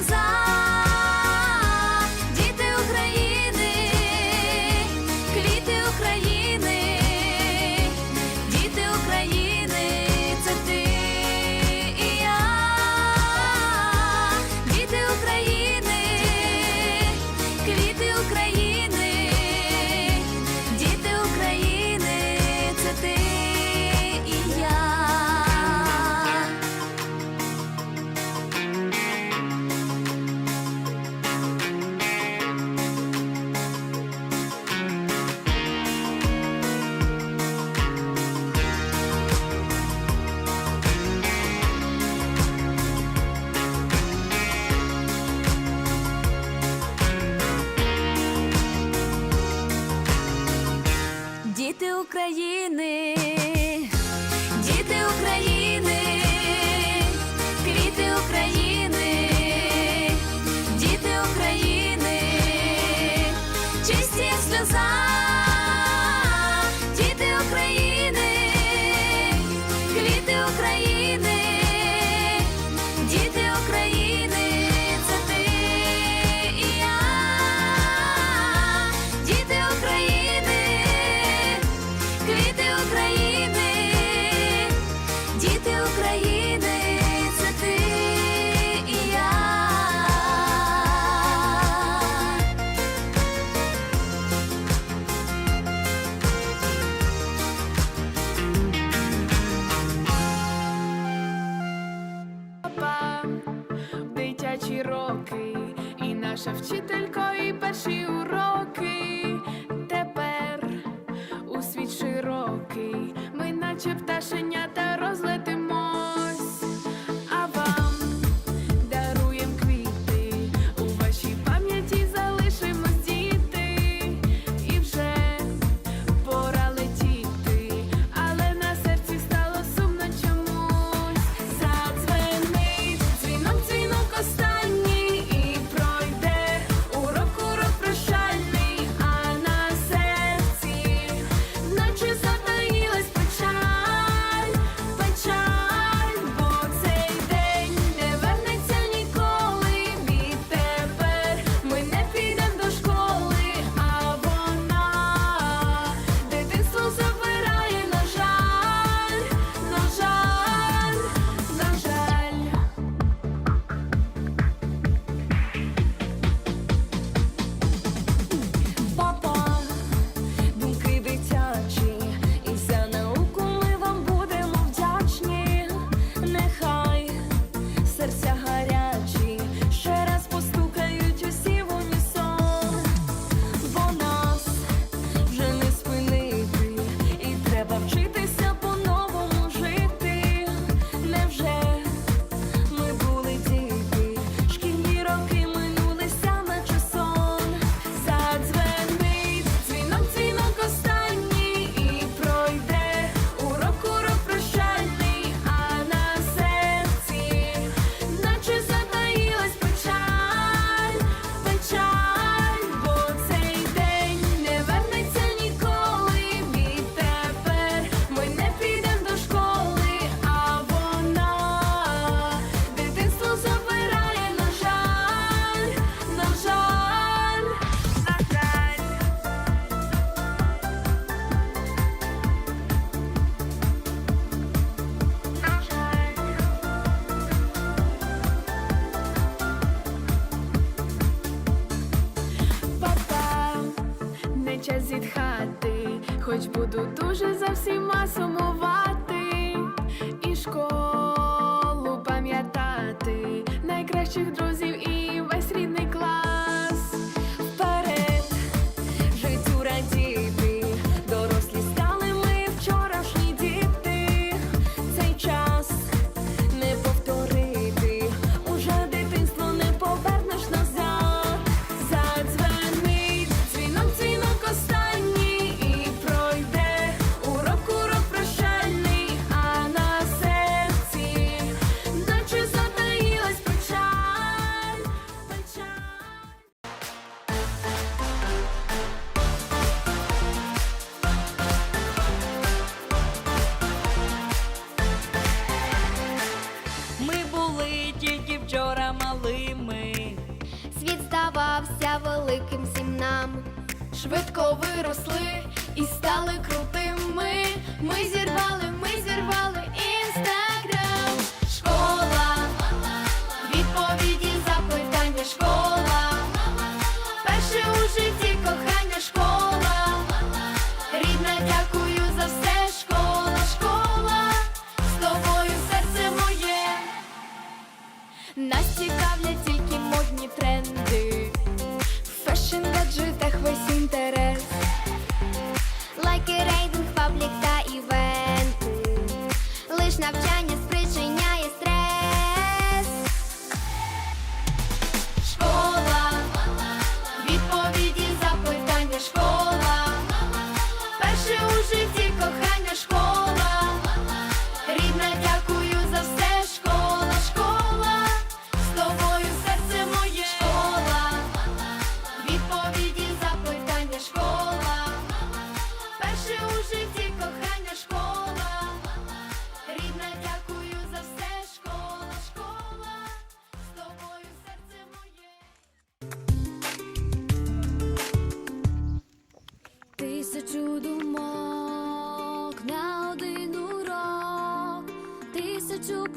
cause I України. наче пташенята розлетілися. Pode pro Dudu, José Simácio, швидко виросли і стали крути.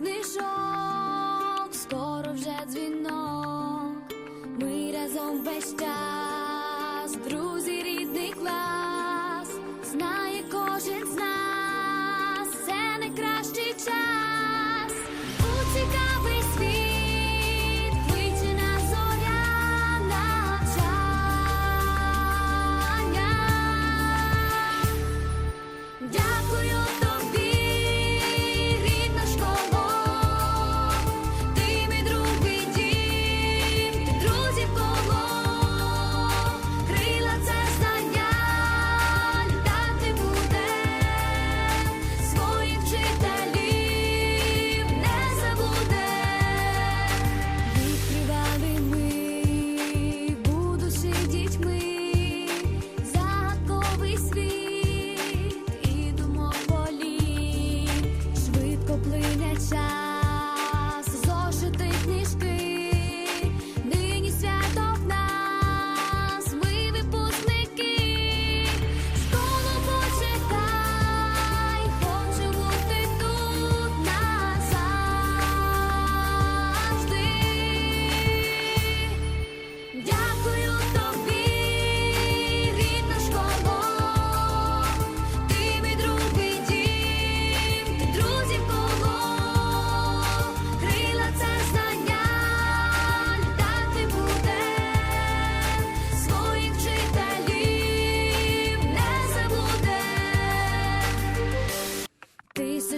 Жодний жодний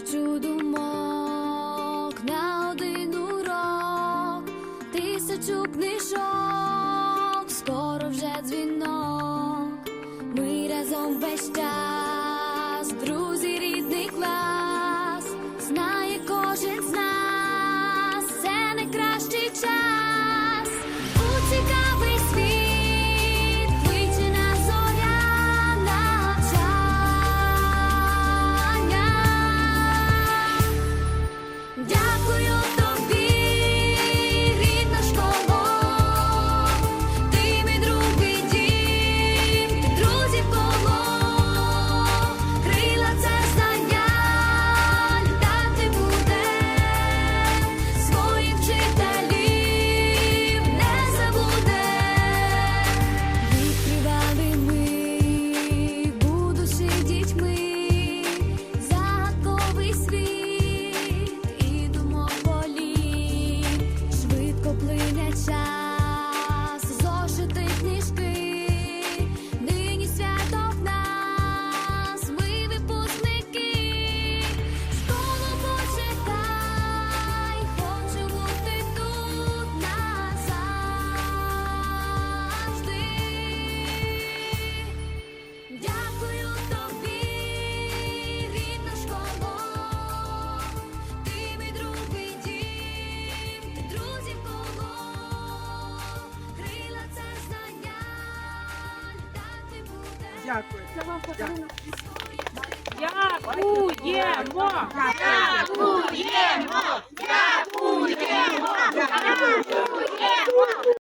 тисячу думок на один урок, тисячу книжок. Дякую. Це вам подарунок. Дякуємо! Дякуємо! Дякуємо! Дякуємо!